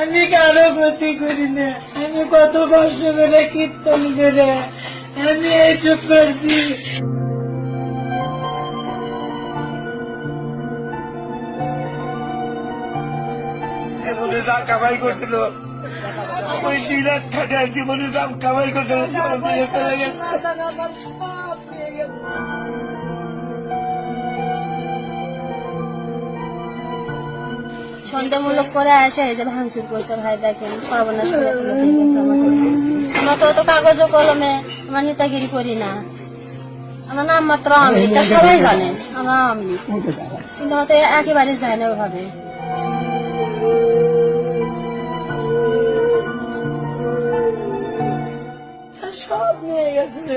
আমি কারও ক্ষতি করি না। আমি কত কষ্ট করে কীর্তন করে আমি এইসব করছি। জীবনে যা কামাই করছিল। ওই দুই লাখ টাকা জীবনে যা কামাই করছিল। সন্দেহমূলক করে আসে যে ভাঙচুর করছে ভাই, দেখেন, সর্বনাশ করে। আমরা তো অত কাগজ কলমে আমরা নেতাগিরি করি না। আমরা নাম মাত্র তা সবাই জানে, আমরা আমি কিন্তু হয়তো একেবারে যায় না ওভাবে। সব নিয়ে গেছে।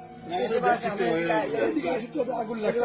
يعني يعني يعني أقول لك.